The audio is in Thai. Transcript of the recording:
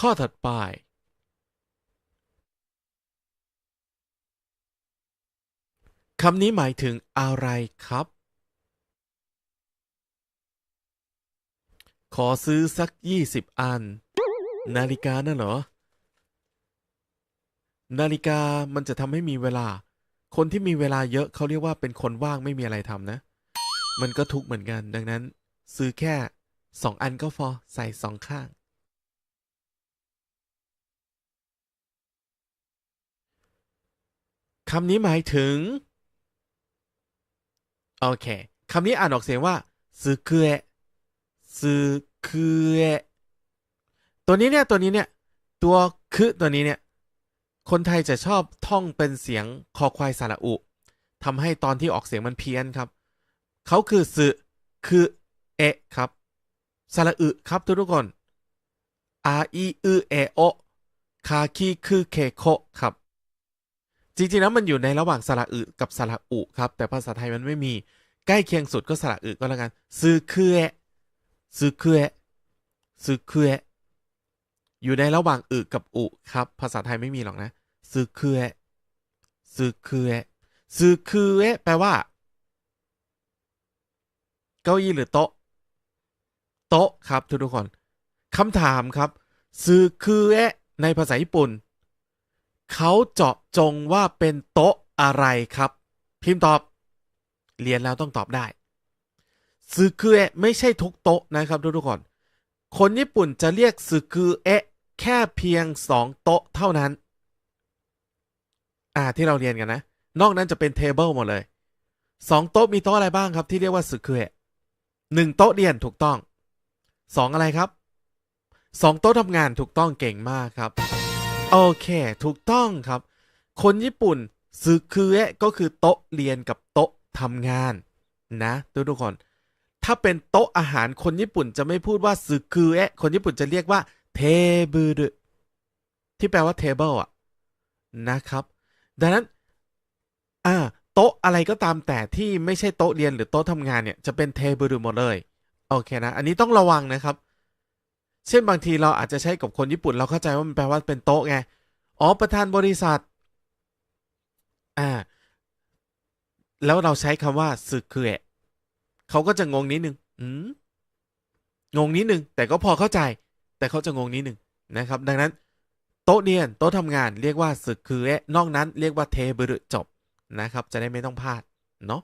ข้อถัดไปคำนี้หมายถึงอะไรครับ ขอซื้อสักยี่สิบอัน นาฬิกาน่ะเหรอ นาฬิกามันจะทำให้มีเวลา คนที่มีเวลาเยอะเขาเรียกว่าเป็นคนว่างไม่มีอะไรทำนะ มันก็ทุกเหมือนกัน ดังนั้น ซื้อแค่สองอันก็พอใส่สองข้าง คำนี้หมายถึง โอเคคำนี้อ่านออกเสียงว่าซึเคือซึเคือตัวนี้เนี่ย ตัวนี้เนี่ย ตัวคือตัวนี้เนี่ย คนไทยจะชอบท่องเป็นเสียงคอควายสระอุทำให้ตอนที่ออกเสียงมันเพี้ยนครับ เขาคือซึคือเอะครับสระอึครับทุกทุกคน r e อือเอโอคาคีคือเคโคครับ จริงๆแล้วมันอยู่ในระหว่างสระอึกับสระอุครับ แต่ภาษาไทยมันไม่มีใกล้เคียงสุดก็สระอึก็แล้วกันซึคือเอะซึคือเอะซึคือเอะอยู่ในระหว่างอึกับอุครับ ภาษาไทยไม่มีหรอกนะซึคือเอะซึคือเอะซึคือเอะแปลว่า เก้าอี้หรือโต๊ะ โต๊ะครับทุกทุกคนคำถามครับซึคือเอะในภาษาญี่ปุ่น เขาเจาะจงว่าเป็นโต๊ะอะไรครับ พิมพ์ตอบ เรียนแล้วต้องตอบได้ซึคือเอะไม่ใช่ทุกโต๊ะนะครับทุกทุกคน คนญี่ปุ่นจะเรียกซึคือเอะแค่เพียงสองโต๊ะเท่านั้น อ่าที่เราเรียนกันนะ นอกนั้นจะเป็นเทเบิลหมดเลยสองโต๊ะมีโต๊ะอะไรบ้างครับ ที่เรียกว่าซึคือเอะหนึ่งโต๊ะเรียนถูกต้องสองอะไรครับสองโต๊ะทำงานถูกต้องเก่งมากครับ โอเค ถูกต้องครับ คนญี่ปุ่นซึคือะก็คือโต๊ะเรียนกับโต๊ะทำงาน นะทุกทุกๆคน ถ้าเป็นโต๊ะอาหารคนญี่ปุ่นจะไม่พูดว่าซึคือะคนญี่ปุ่นจะเรียกว่าเทเบิลที่แปลว่า table อะนะครับ ดังนั้นอ่าโต๊ะอะไรก็ตามแต่ที่ไม่ใช่โต๊ะเรียนหรือโต๊ะทำงานเนี่ยจะเป็นเทเบิลหมดเลย โอเคนะ อันนี้ต้องระวังนะครับ เช่นบางทีเราอาจจะใช้กับคนญี่ปุ่น เราเข้าใจว่ามันแปลว่าเป็นโต๊ะไง อ๋อ ประธานบริษัท อ่า แล้วเราใช้คำว่าซึกคือเอะเขาก็จะงงนิดนึง อืม งงนิดนึง แต่ก็พอเข้าใจ แต่เขาจะงงนิดนึงนะครับ ดังนั้น โต๊ะเรียน โต๊ะทำงาน เรียกว่าซึกคือเอะนอกนั้นเรียกว่าเทเบิลจบนะครับ จะได้ไม่ต้องพลาด เนาะ